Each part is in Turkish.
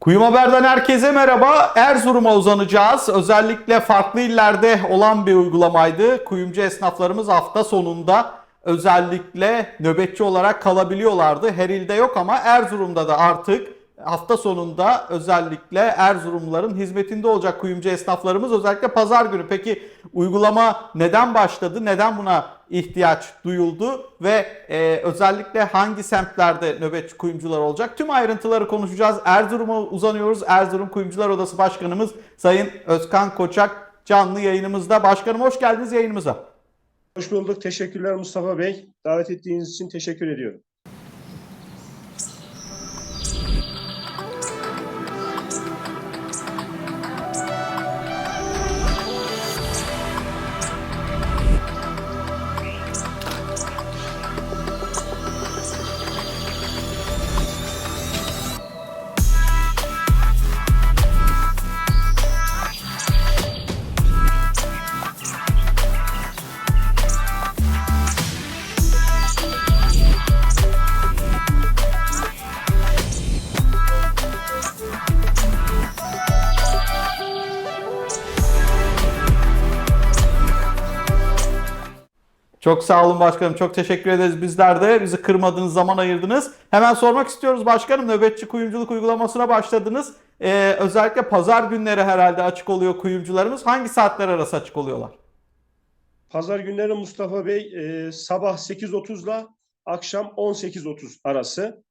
Kuyum Haber'den herkese merhaba. Erzurum'a uzanacağız. Özellikle farklı illerde olan bir uygulamaydı. Kuyumcu esnaflarımız hafta sonunda özellikle nöbetçi olarak kalabiliyorlardı. Her ilde yok ama Erzurum'da da artık hafta sonunda özellikle Erzurumluların hizmetinde olacak kuyumcu esnaflarımız özellikle pazar günü. Peki uygulama neden başladı? Neden buna ihtiyaç duyuldu ve e, özellikle hangi semtlerde nöbetçi kuyumcular olacak? Tüm ayrıntıları konuşacağız. Erzurum'a uzanıyoruz. Erzurum Kuyumcular Odası Başkanımız Sayın Özkan Koçak canlı yayınımızda. Başkanım hoş geldiniz yayınımıza. Hoş bulduk. Teşekkürler Mustafa Bey. Davet ettiğiniz için teşekkür ediyorum. Çok sağ olun başkanım. Çok teşekkür ederiz bizler de. Bizi kırmadınız, zaman ayırdınız. Hemen sormak istiyoruz başkanım. Nöbetçi kuyumculuk uygulamasına başladınız. Ee, özellikle pazar günleri herhalde açık oluyor kuyumcularımız. Hangi saatler arası açık oluyorlar? Pazar günleri Mustafa Bey e, sabah 8.30 ile akşam 18.30 arası.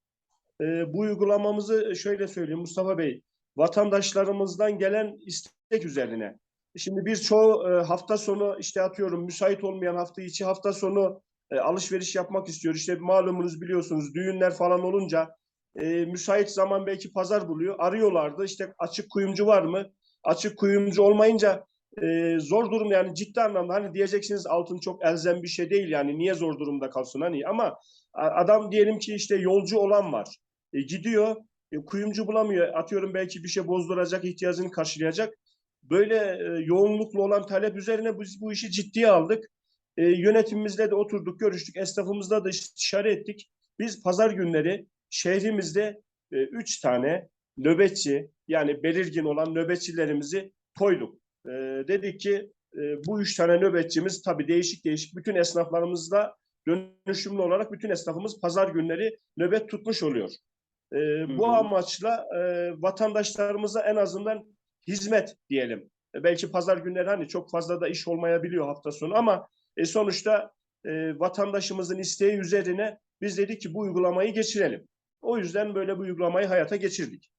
E, bu uygulamamızı şöyle söyleyeyim Mustafa Bey. Vatandaşlarımızdan gelen istek üzerine. Şimdi birçoğu e, hafta sonu işte atıyorum müsait olmayan hafta içi hafta sonu e, alışveriş yapmak istiyor. İşte malumunuz biliyorsunuz düğünler falan olunca e, müsait zaman belki pazar buluyor. Arıyorlardı işte açık kuyumcu var mı? Açık kuyumcu olmayınca e, zor durum yani ciddi anlamda hani diyeceksiniz altın çok elzem bir şey değil yani niye zor durumda kalsın hani ama adam diyelim ki işte yolcu olan var. E, gidiyor e, kuyumcu bulamıyor. Atıyorum belki bir şey bozduracak ihtiyacını karşılayacak. Böyle e, yoğunluklu olan talep üzerine biz bu işi ciddiye aldık. E, yönetimimizle de oturduk, görüştük. Esnafımızla da istişare ettik. Biz pazar günleri şehrimizde e, üç tane nöbetçi yani belirgin olan nöbetçilerimizi koyduk. E, dedik ki e, bu üç tane nöbetçimiz tabii değişik değişik bütün esnaflarımızla dönüşümlü olarak bütün esnafımız pazar günleri nöbet tutmuş oluyor. E, bu amaçla e, vatandaşlarımıza en azından hizmet diyelim. E, belki pazar günleri hani çok fazla da iş olmayabiliyor hafta sonu ama e, sonuçta e, vatandaşımızın isteği üzerine biz dedik ki bu uygulamayı geçirelim. O yüzden böyle bu uygulamayı hayata geçirdik.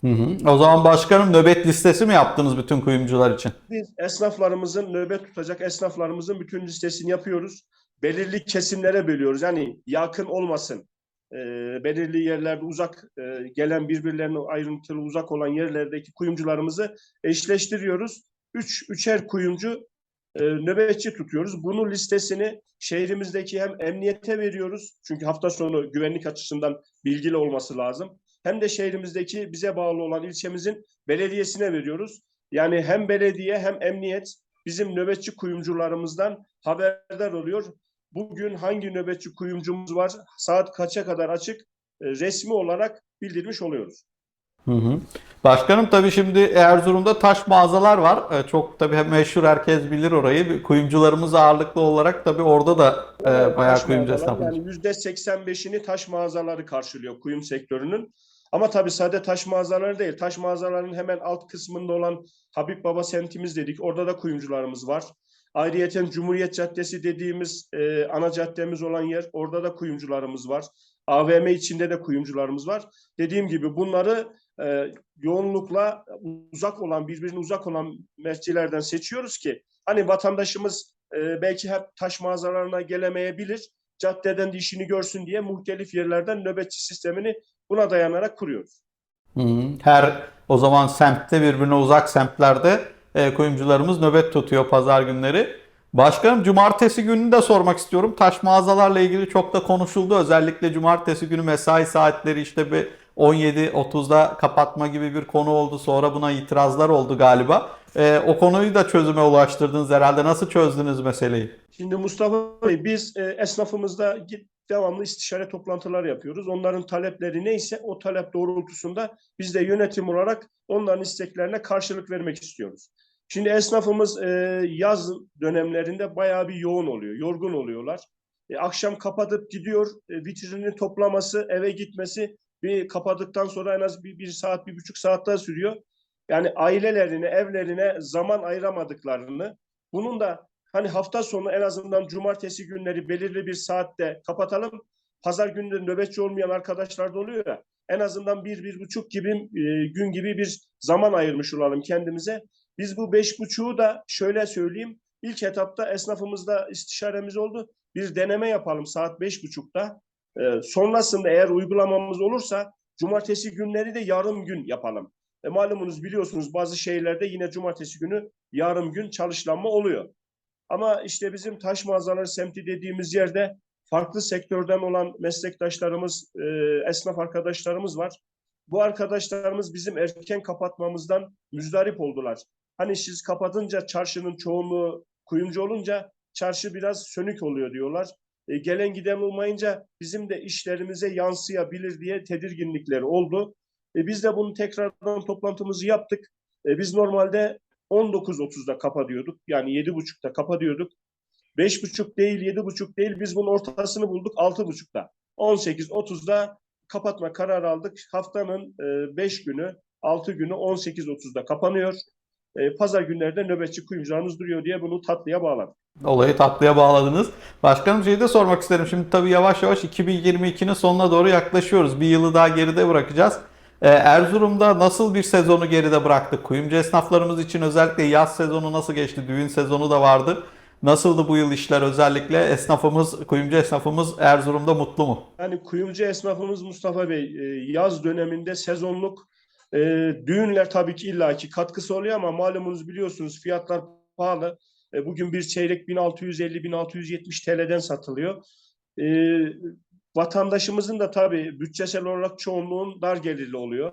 Hı hı. O zaman başkanım nöbet listesi mi yaptınız bütün kuyumcular için? Biz esnaflarımızın nöbet tutacak esnaflarımızın bütün listesini yapıyoruz. Belirli kesimlere bölüyoruz. Yani yakın olmasın. E, belirli yerlerde uzak e, gelen birbirlerine ayrıntılı uzak olan yerlerdeki kuyumcularımızı eşleştiriyoruz. Üç, üçer kuyumcu e, nöbetçi tutuyoruz. Bunun listesini şehrimizdeki hem emniyete veriyoruz. Çünkü hafta sonu güvenlik açısından bilgili olması lazım. Hem de şehrimizdeki bize bağlı olan ilçemizin belediyesine veriyoruz. Yani hem belediye hem emniyet bizim nöbetçi kuyumcularımızdan haberdar oluyor. Bugün hangi nöbetçi kuyumcumuz var, saat kaça kadar açık e, resmi olarak bildirmiş oluyoruz. Hı hı. Başkanım tabii şimdi Erzurum'da taş mağazalar var. Ee, Çok tabii meşhur herkes bilir orayı. Kuyumcularımız ağırlıklı olarak tabii orada da e, bayağı Taş kuyumcu esnafımız. Yani yüzde 85'ini taş mağazaları karşılıyor kuyum sektörünün. Ama tabii sadece taş mağazaları değil. Taş mağazalarının hemen alt kısmında olan Habib Baba semtimiz dedik. Orada da kuyumcularımız var. Ayrıyeten Cumhuriyet Caddesi dediğimiz e, ana caddemiz olan yer. Orada da kuyumcularımız var. AVM içinde de kuyumcularımız var. Dediğim gibi bunları e, yoğunlukla uzak olan, birbirine uzak olan mescilerden seçiyoruz ki hani vatandaşımız e, belki hep taş mağazalarına gelemeyebilir. Caddeden de işini görsün diye muhtelif yerlerden nöbetçi sistemini buna dayanarak kuruyoruz. Her o zaman semtte birbirine uzak semtlerde kuyumcularımız nöbet tutuyor pazar günleri. Başkanım cumartesi gününü de sormak istiyorum. Taş mağazalarla ilgili çok da konuşuldu. Özellikle cumartesi günü mesai saatleri işte bir 17.30'da kapatma gibi bir konu oldu. Sonra buna itirazlar oldu galiba. E, o konuyu da çözüme ulaştırdınız herhalde. Nasıl çözdünüz meseleyi? Şimdi Mustafa Bey biz e, esnafımızda devamlı istişare toplantılar yapıyoruz. Onların talepleri neyse o talep doğrultusunda biz de yönetim olarak onların isteklerine karşılık vermek istiyoruz. Şimdi esnafımız e, yaz dönemlerinde bayağı bir yoğun oluyor, yorgun oluyorlar. E, akşam kapatıp gidiyor, e, vitrinini toplaması, eve gitmesi bir kapadıktan sonra en az bir, bir saat, bir buçuk saat daha sürüyor. Yani ailelerine, evlerine zaman ayıramadıklarını, bunun da hani hafta sonu en azından cumartesi günleri belirli bir saatte kapatalım. Pazar günü nöbetçi olmayan arkadaşlar da oluyor ya. En azından bir, bir buçuk gibi e, gün gibi bir zaman ayırmış olalım kendimize. Biz bu beş buçuğu da şöyle söyleyeyim. İlk etapta esnafımızda istişaremiz oldu. Bir deneme yapalım saat beş buçukta. Ee, sonrasında eğer uygulamamız olursa cumartesi günleri de yarım gün yapalım. E, malumunuz biliyorsunuz bazı şehirlerde yine cumartesi günü yarım gün çalışlanma oluyor. Ama işte bizim taş mağazaları semti dediğimiz yerde farklı sektörden olan meslektaşlarımız, e, esnaf arkadaşlarımız var. Bu arkadaşlarımız bizim erken kapatmamızdan müzdarip oldular. Hani siz kapatınca çarşının çoğunluğu kuyumcu olunca çarşı biraz sönük oluyor diyorlar. E, gelen giden olmayınca bizim de işlerimize yansıyabilir diye tedirginlikleri oldu. E, biz de bunu tekrardan toplantımızı yaptık. E, biz normalde 19.30'da kapatıyorduk. Yani 7.30'da kapatıyorduk. 5.30 değil, 7.30 değil. Biz bunun ortasını bulduk 6.30'da. 18.30'da kapatma kararı aldık. Haftanın 5 günü, 6 günü 18.30'da kapanıyor. E, pazar günlerde nöbetçi kuyumcularımız duruyor diye bunu tatlıya bağladık. Olayı tatlıya bağladınız. Başkanım şeyi de sormak isterim. Şimdi tabii yavaş yavaş 2022'nin sonuna doğru yaklaşıyoruz. Bir yılı daha geride bırakacağız. Ee, Erzurum'da nasıl bir sezonu geride bıraktık? Kuyumcu esnaflarımız için özellikle yaz sezonu nasıl geçti? Düğün sezonu da vardı. Nasıldı bu yıl işler özellikle? Esnafımız, kuyumcu esnafımız Erzurum'da mutlu mu? Yani kuyumcu esnafımız Mustafa Bey e, yaz döneminde sezonluk e, düğünler tabii ki illaki katkısı oluyor ama malumunuz biliyorsunuz fiyatlar pahalı. E, bugün bir çeyrek 1650-1670 TL'den satılıyor. E, vatandaşımızın da tabii bütçesel olarak çoğunluğun dar gelirli oluyor.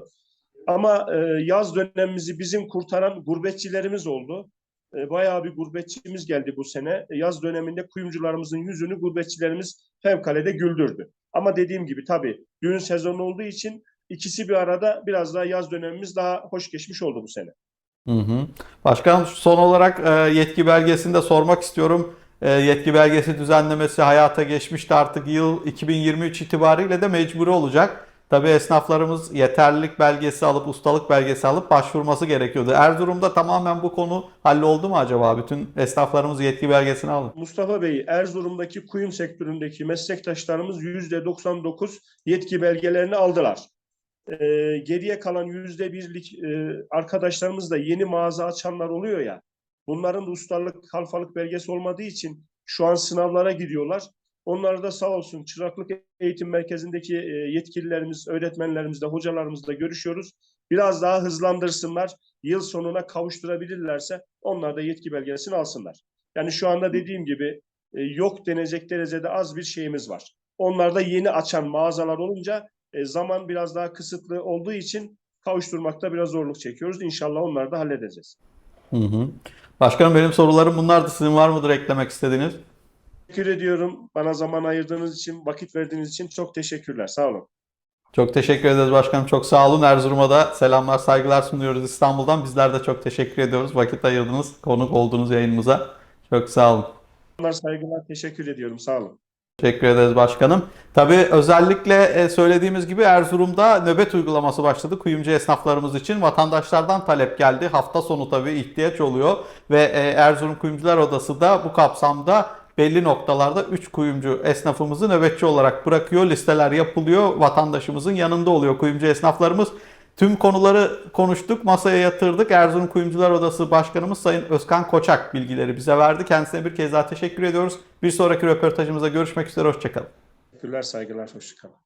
Ama e, yaz dönemimizi bizim kurtaran gurbetçilerimiz oldu. E, bayağı bir gurbetçimiz geldi bu sene. E, yaz döneminde kuyumcularımızın yüzünü gurbetçilerimiz fevkalade güldürdü. Ama dediğim gibi tabii düğün sezonu olduğu için ikisi bir arada biraz daha yaz dönemimiz daha hoş geçmiş oldu bu sene. Hı hı. Başkanım son olarak e, yetki belgesini de sormak istiyorum. E, yetki belgesi düzenlemesi hayata geçmişti artık yıl 2023 itibariyle de mecburi olacak. Tabii esnaflarımız yeterlilik belgesi alıp ustalık belgesi alıp başvurması gerekiyordu. Erzurum'da tamamen bu konu halloldu mu acaba? Bütün esnaflarımız yetki belgesini aldı. Mustafa Bey, Erzurum'daki kuyum sektöründeki meslektaşlarımız %99 yetki belgelerini aldılar. Ee, geriye kalan %1'lik e, arkadaşlarımız da yeni mağaza açanlar oluyor ya. Bunların da ustalık, kalfalık belgesi olmadığı için şu an sınavlara gidiyorlar. Onları da sağ olsun Çıraklık Eğitim Merkezi'ndeki e, yetkililerimiz, öğretmenlerimizle, hocalarımızla görüşüyoruz. Biraz daha hızlandırsınlar. Yıl sonuna kavuşturabilirlerse onlar da yetki belgesini alsınlar. Yani şu anda dediğim gibi e, yok denecek derecede az bir şeyimiz var. Onlar da yeni açan mağazalar olunca e, zaman biraz daha kısıtlı olduğu için kavuşturmakta biraz zorluk çekiyoruz. İnşallah onları da halledeceğiz. Hı hı. Başkanım benim sorularım bunlardı. Sizin var mıdır eklemek istediğiniz? Teşekkür ediyorum. Bana zaman ayırdığınız için, vakit verdiğiniz için çok teşekkürler. Sağ olun. Çok teşekkür ederiz başkanım. Çok sağ olun. Erzurum'a da selamlar, saygılar sunuyoruz İstanbul'dan. Bizler de çok teşekkür ediyoruz. Vakit ayırdınız, konuk olduğunuz yayınımıza. Çok sağ olun. Saygılar, saygılar. Teşekkür ediyorum. Sağ olun. Teşekkür ederiz başkanım. Tabii özellikle e, söylediğimiz gibi Erzurum'da nöbet uygulaması başladı kuyumcu esnaflarımız için. Vatandaşlardan talep geldi. Hafta sonu tabii ihtiyaç oluyor ve e, Erzurum Kuyumcular Odası da bu kapsamda belli noktalarda 3 kuyumcu esnafımızı nöbetçi olarak bırakıyor. Listeler yapılıyor. Vatandaşımızın yanında oluyor kuyumcu esnaflarımız. Tüm konuları konuştuk, masaya yatırdık. Erzurum Kuyumcular Odası Başkanımız Sayın Özkan Koçak bilgileri bize verdi. Kendisine bir kez daha teşekkür ediyoruz. Bir sonraki röportajımızda görüşmek üzere, hoşçakalın. Teşekkürler, saygılar. Hoşçakalın.